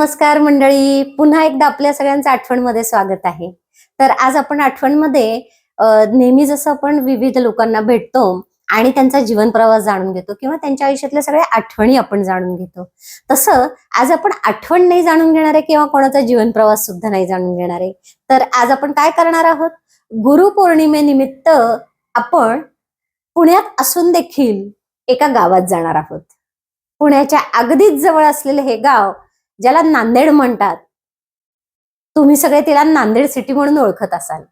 नमस्कार मंडळी. पुन्हा एकदा आपल्या सगळ्यांचं आठवणमध्ये स्वागत आहे. तर आज आपण आठवणमध्ये नेहमी जसं आपण विविध लोकांना भेटतो आणि त्यांचा जीवन प्रवास जाणून घेतो किंवा त्यांच्या आयुष्यातल्या सगळ्या आठवणी आपण जाणून घेतो. तसं आज आपण आठवण नाही जाणून घेणार आहे किंवा कोणाचा जीवन प्रवास सुद्धा नाही जाणून घेणार आहे. तर आज आपण काय करणार आहोत? गुरुपौर्णिमेनिमित्त आपण पुण्यात असून देखील एका गावात जाणार आहोत. पुण्याच्या अगदीच जवळ असलेले हे गाव ज्याला नांदेड म्हणतात तुम्ही सगळे तिला नांदेड सिटी म्हणून ओळखत असाल.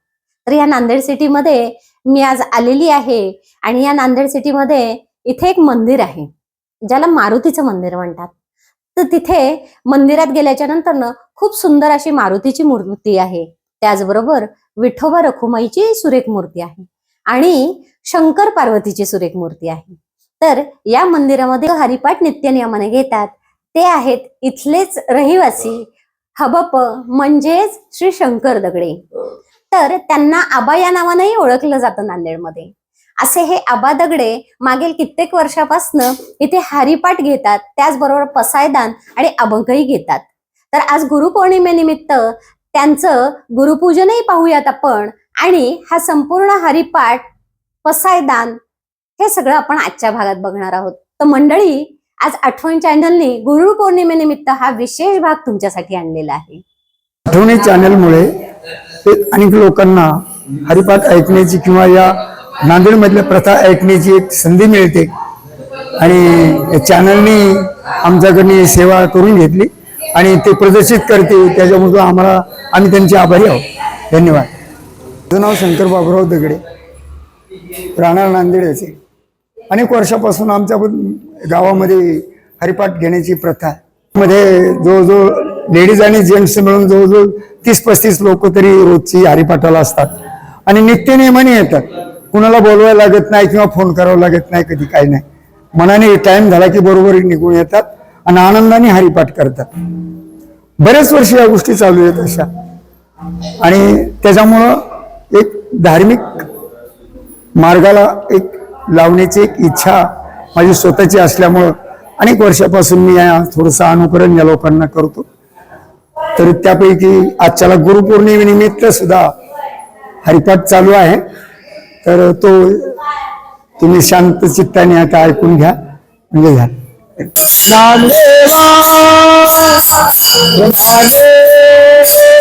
तर या नांदेड सिटीमध्ये मी आज आलेली आहे आणि या नांदेड सिटीमध्ये इथे एक मंदिर आहे ज्याला मारुतीचं मंदिर म्हणतात. तर तिथे मंदिरात गेल्याच्यानंतर खूप सुंदर अशी मारुतीची मूर्ती आहे. त्याचबरोबर विठोबा रखुमाईची सुरेख मूर्ती आहे आणि शंकर पार्वतीची सुरेख मूर्ती आहे. तर या मंदिरामध्ये हरिपाठ नित्य नियमाने घेतात ते आहेत इथलेच रहिवासी. हबप म्हणजेच श्री शंकर दगडे. तर त्यांना आबा या नावानेही ओळखलं जातं नांदेडमध्ये. असे हे आबा दगडे मागील कित्येक वर्षापासनं इथे हरिपाठ घेतात त्याचबरोबर पसायदान आणि अभंगही घेतात. तर आज गुरुपौर्णिमेनिमित्त त्यांचं गुरुपूजनही पाहूयात आपण आणि हा संपूर्ण हरिपाठ पसायदान हे सगळं आपण आजच्या भागात बघणार आहोत. तर मंडळी आज आठवण चॅनलने गुरु पौर्णिमेनिमित्त हा विशेष भाग तुमच्यासाठी आणलेला आहे. आठवणी चॅनलमुळे ते अनेक लोकांना हरिपाठ ऐकण्याची किंवा या नांदेडमधल्या प्रथा ऐकण्याची एक संधी मिळते. आणि या चॅनलने आमच्याकडनी सेवा करून घेतली आणि ते प्रदर्शित करते. त्याच्यामधून आम्हाला आम्ही त्यांचे आभारी आहोत. धन्यवाद. माझं नाव शंकर बाबुराव दगडे. राहणार नांदेडचे अनेक वर्षापासून आमच्या गावामध्ये हरिपाठ घेण्याची प्रथा मध्ये जवळजवळ लेडीज आणि जेंट्स मिळून जवळजवळ तीस पस्तीस लोक तरी रोजची हरिपाठाला असतात. आणि नित्यनियमाने येतात. कुणाला बोलवायला लागत नाही किंवा फोन करावा लागत नाही कधी काही नाही. मनाने टाइम झाला की बरोबर निघून येतात आणि आनंदाने हरिपाठ करतात. बरेच वर्ष या गोष्टी चालू आहेत अशा. आणि त्याच्यामुळं एक धार्मिक मार्गाला एक लावण्याची एक इच्छा माझी स्वतःची असल्यामुळं अनेक वर्षापासून मी या थोडंसं अनुकरण या लोकांना करतो. तर त्यापैकी आजच्याला गुरुपौर्णिमेनिमित्त सुद्धा हरिपाठ चालू आहे. तर तो तुम्ही शांत चित्ताने आता ऐकून घ्या. म्हणजे घ्या.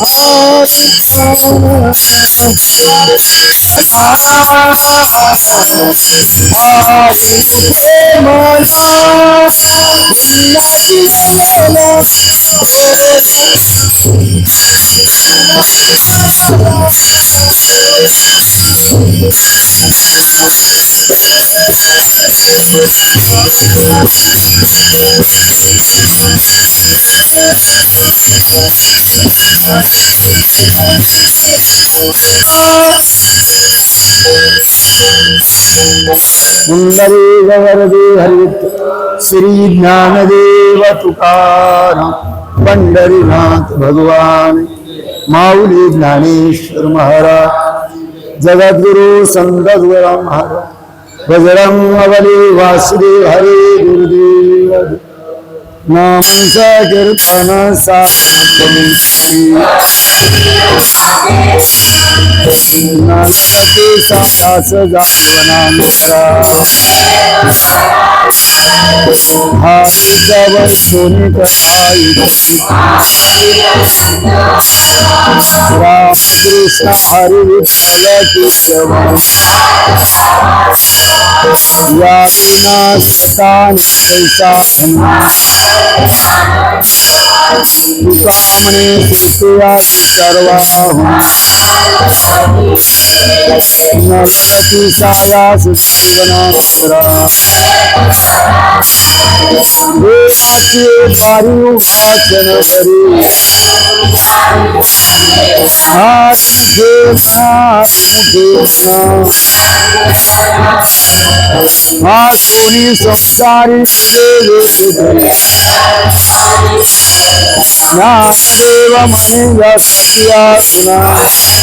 all Thank you. गवरदी हरित श्री ज्ञानदेव तुकाराम पंढरीनाथ भगवान माऊली ज्ञानेश्वर महाराज जगद्गुरु संत तुकाराम महाराज बजरंग अवली वासुदेव हरे गुरुदेव। नाम कीर्तन नानकी सास जावनांतरा हरीचा वस्तुनी कथाई रामकृष्ण हरी विठ्ठल केशव या विना सतान कामने तुकामणे कृपया नरस्वती साया सुजीवनासुरा देवाची पारी उपासन करी हारी देवना देवना हा कोणी संसारी देवे सुधरी ज्ञानदेव म्हणूया सत्यासना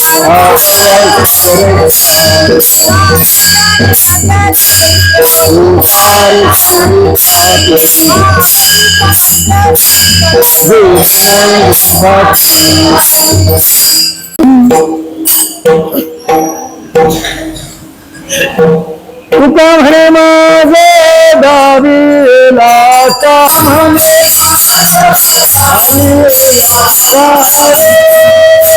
Oh, Hari Hari Hari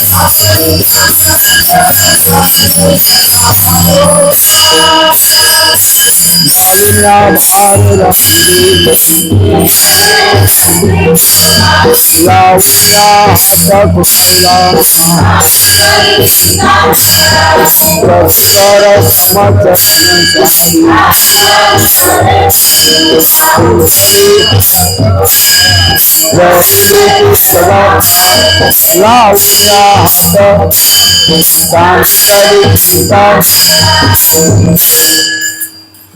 Só se eu me cansa, só se. Ram Hare Ram Ram Ram Prasara Samajana Ravi Ravi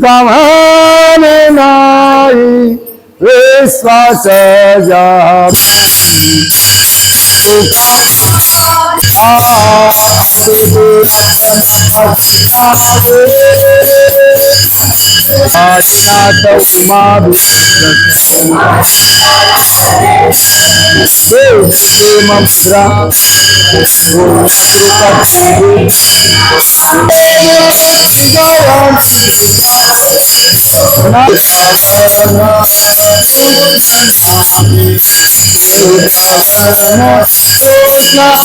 come on Vishwas Adiada o mado Eu vou te mostrar o explicar tudo Eu garanto Na savana Na savana Na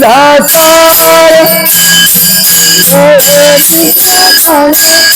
जा आदिनाथ उमा प्रेम मुद्रा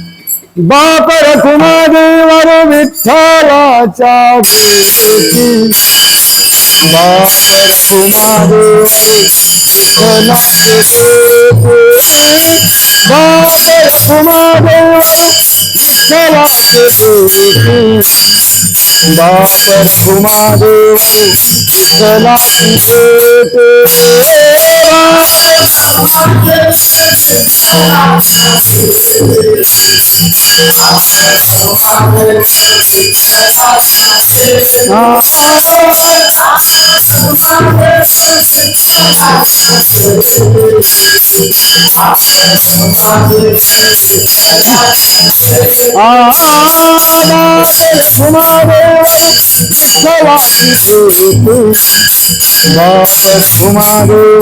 बाप रखुमादेवर विठ्ठलाच्या भेटी बाप रखुमादेवर विठ्ठलाचे भेटी बाप रखुमादेवर विठ्ठलाचे भेटी बाप रखुमादेवर विठ्ठलाची Nossa, fumador,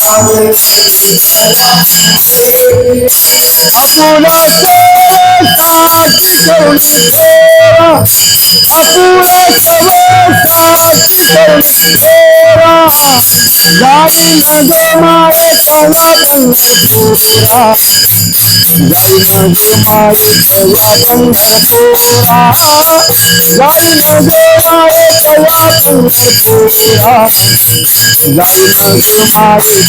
حولك أقول أتوسعك كوني خيرا أقول أتوسعك كوني خيرا دائما دوما يتواضع مغفورا دائما دوما يتواضع مغفورا دائما دوما يتواضع مغفورا دائما دوما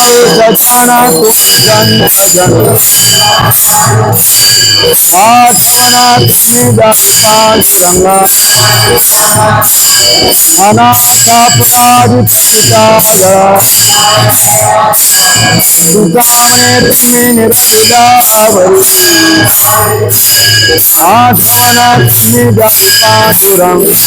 दिवा पूरे आ नारी उद्गार राज तुका म्हणे ज्ञानेश्वराला थांबाव्या Dnyandevi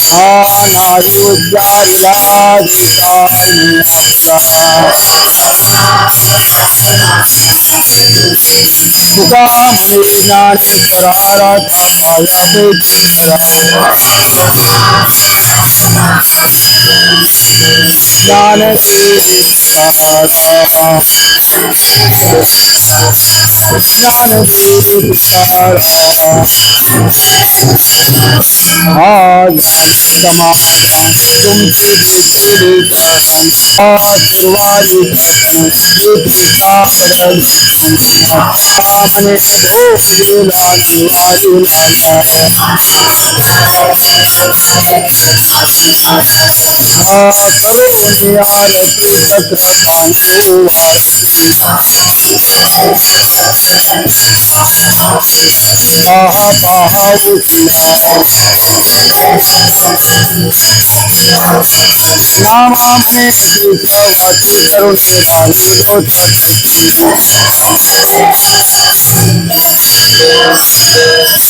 on, I would not love if only ಮುಖಾಮುನಿಜ್ಞಾನಿ ಪರಾರಾಧಮಯಮೇಶ್ವರ ಜ್ಞಾನದೇವಿ ಜ್ಞಾನದೇವಿ ಆಗ नामामने वाची करुणे बाली लोट आयुष्य आयुष्य माझे मायू मुंडका आरती अरे वाची देव देव मानुष्मा आयुष्यव वल्लभ तुळसी माला पितांबर देवा सुरवारा हनुमंत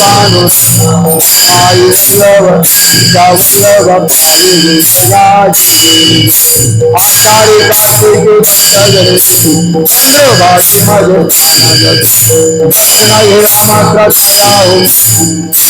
मानुष आयुष्यव वल्लभ आषाढी कार्तिके सगळे चंद्रभागी मध्ये दर्शन हे रामाचा छाया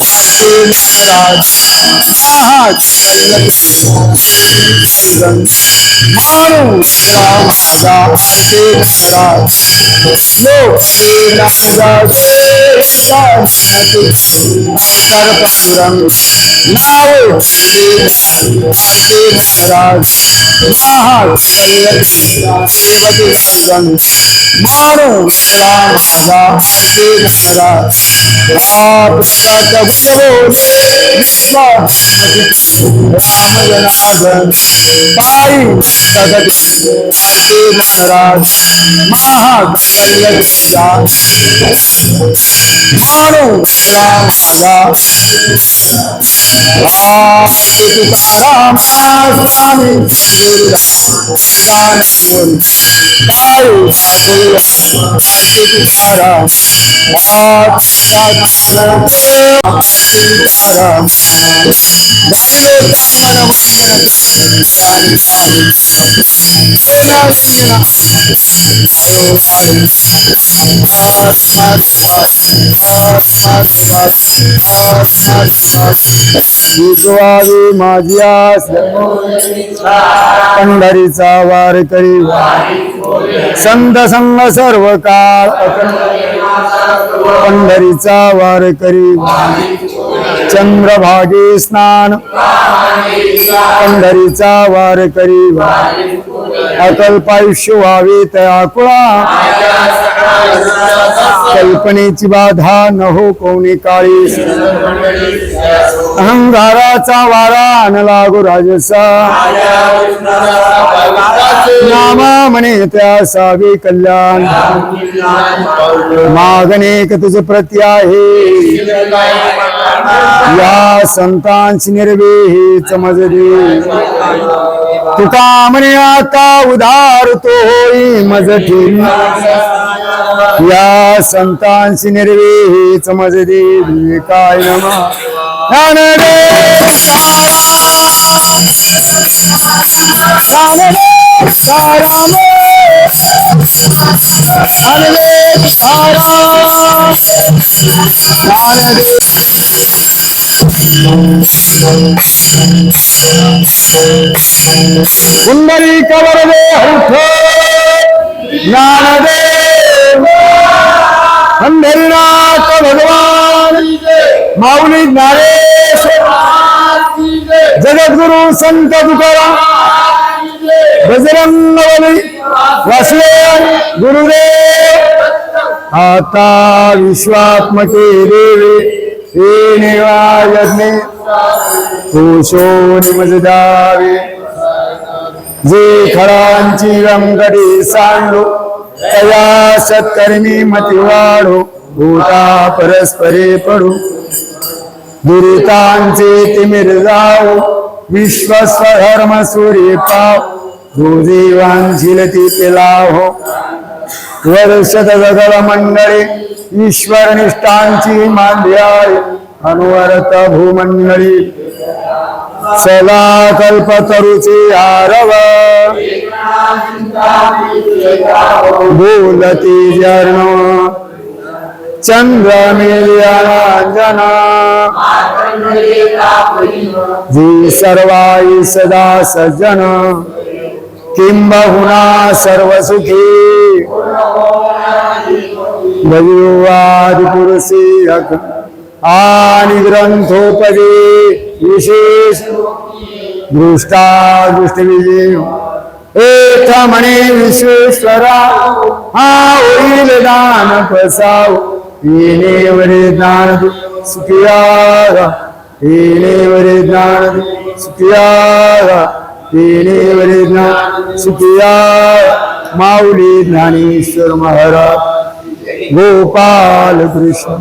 पायी सदा आरती महाराज लोक अवतार पांडुरंग नाव आरती महाराज महादेवती सर्जन मानू माझा आरती महाराज आपका राम जनार्दन पायी प्रगती आरती महाराज महाकल्याचा मानो राम माझा आरती तुकाराम स्वामी गान बोल पायी दाखवूया आरती तुकाराम तुकाराम गायलो चांगलं माझी आस पंढरीचा वार करी संत संग सर्व काळ पंढरीचा वारकरी चंद्रभागे स्नान. पंढरीचा वारकरी अकल्पायुष्य व्हावे तयाकुळा कल्पनेची बाधा न हो कोणी काळी. अहंकाराचा वारा अन लागू राजसा. नामा म्हणे त्या सावे कल्याण. मागणे तुझ प्रती आहे. या संतांची निर्वेही हे दे तुका म्हणे आता उधार तो होई मज ठेवी या संतांशी निर्वे हे समज दे काय नमा ज्ञानदेव ज्ञानदेव அதுவே ஆனது உன்னை கவரவே நானதே અંધેરીનાથ ભગવાન માઉલી નારેશ જગદગુરુ સંત તુકારામ बजरंग बली वासुदेव गुरुदेव आता विश्वात्मके देवे हे निवायज्ञे कोशो निमजदावे जे खरांची रंगडी सांडो तया सत्कर्मी मती वाढो भूता परस्परे पडू. दुरितांचे तिमिर जाओ विश्वस्वधर्म सूर्य पाव. पिलाहो वर्षत जगळ मंडळी ईश्वर निष्ठांची मांद्याय अनुवर्त भूमंडळी सदा कल्पतरुचे आरव। बोलती जर्ण चंद्र मिलियनांजना जी सर्वाई सदा सज्जन। किंबहुना सर्व सुखी पुरुषी आणि ग्रंथोपदे विशेष। दृष्टा दृष्टविजय एक म्हणे विश्वेश्वरा। हा होईल दान पसाव येणे वरे दान सुखिया येणे वरे दान सुखिया येणे ज्ञान सुखिया माऊली ज्ञानेश्वर महाराज गोपाल कृष्ण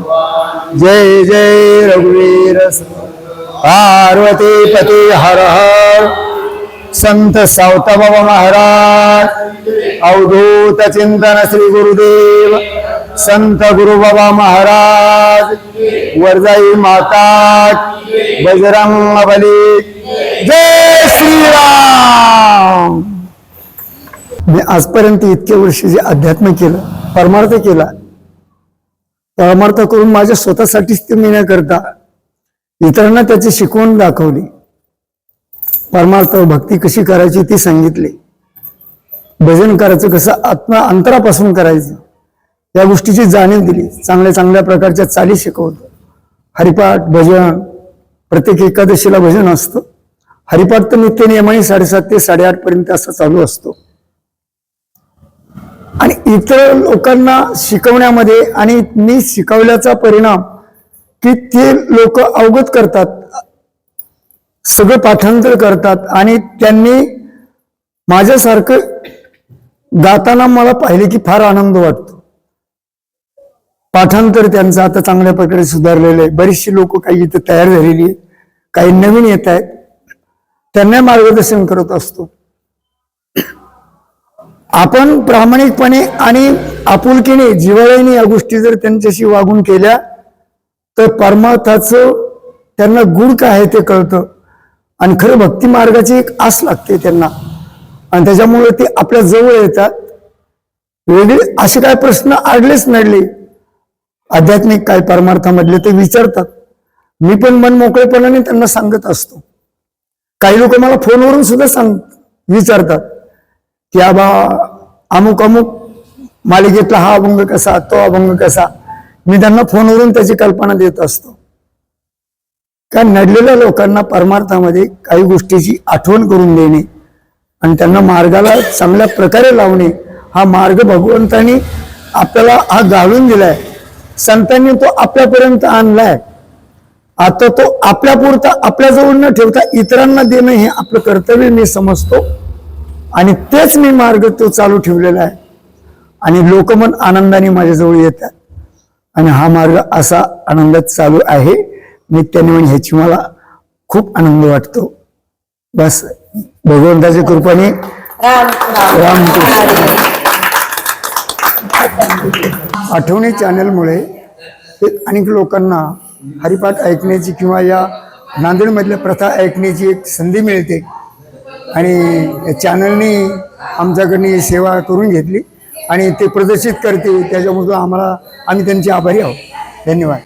जय जय रघुवीर पार्वती पती हर हर संत सावता महाराज अवधूत चिंतन श्री गुरुदेव संत गुरु बाबा महाराज वरजाई माता बजरंग बली जय श्रीराम! मी आजपर्यंत इतके वर्ष जे अध्यात्म केलं परमार्थ केला परमार्थ करून माझ्या स्वतःसाठीच ते मी न करता इतरांना त्याची शिकवण दाखवली. परमार्थ भक्ती कशी करायची ती सांगितली. भजन करायचं कसं आत्मा अंतरापासून करायचं या गोष्टीची जाणीव दिली. चांगल्या चांगल्या प्रकारच्या चाली शिकवतो. हरिपाठ भजन प्रत्येक एकादशीला भजन असतं. हरिपाठ तर नित्य नियमाने साडेसात ते साडेआठ पर्यंत असा चालू असतो. आणि इतर लोकांना शिकवण्यामध्ये आणि मी शिकवल्याचा परिणाम की ते लोक अवगत करतात सगळं पाठांतर करतात आणि त्यांनी माझ्यासारखं गाताना मला पाहिले की फार आनंद वाटतो. पाठांतर त्यांचं आता चांगल्या प्रकारे सुधारलेलं आहे. बरीचशी लोक काही इथं तयार झालेली आहेत काही नवीन येत आहेत. त्यांना मार्गदर्शन करत असतो. आपण प्रामाणिकपणे आणि आपुलकीने जिवाळ्याने या गोष्टी जर त्यांच्याशी वागून केल्या तर परमार्थाचं त्यांना गुण काय आहे ते कळतं. आणि खरं भक्ती मार्गाची एक आस लागते त्यांना. आणि त्याच्यामुळे ते आपल्या जवळ येतात. वेगळे असे काय प्रश्न आडलेच नडले. आध्यात्मिक काय परमार्थामधले ते विचारतात. मी पण मन मोकळेपणाने त्यांना सांगत असतो. काही लोक मला फोनवरून सुद्धा सांग विचारतात की आबा अमुक अमुक मालिकेतला हा अभंग कसा तो अभंग कसा? मी त्यांना फोनवरून त्याची कल्पना देत असतो. कारण नडलेल्या लोकांना परमार्थामध्ये काही गोष्टीची आठवण करून देणे आणि त्यांना मार्गाला चांगल्या प्रकारे लावणे हा मार्ग भगवंतानी आपल्याला हा घालून दिलाय. संतांनी तो आपल्यापर्यंत आणलाय. आता तो आपल्या पुरता आपल्याजवळ न ठेवता इतरांना देणं हे आपलं कर्तव्य मी समजतो. आणि तेच मी मार्ग तो चालू ठेवलेला आहे. आणि लोक मन आनंदाने माझ्याजवळ येतात. आणि हा मार्ग असा आनंदात चालू आहे. नित्याने म्हणजे ह्याची मला खूप आनंद वाटतो. बस भगवंताच्या कृपाने रामकृष्ण आठवणी चॅनलमुळे अनेक लोकांना हरिपाठ ऐकण्याची किंवा या नांदेडमधल्या प्रथा ऐकण्याची एक संधी मिळते. आणि चॅनलनी आमच्याकडनं सेवा करून घेतली आणि ते प्रदर्शित करते त्याच्यामधून आम्हाला आम्ही त्यांचे आभारी आहोत. धन्यवाद.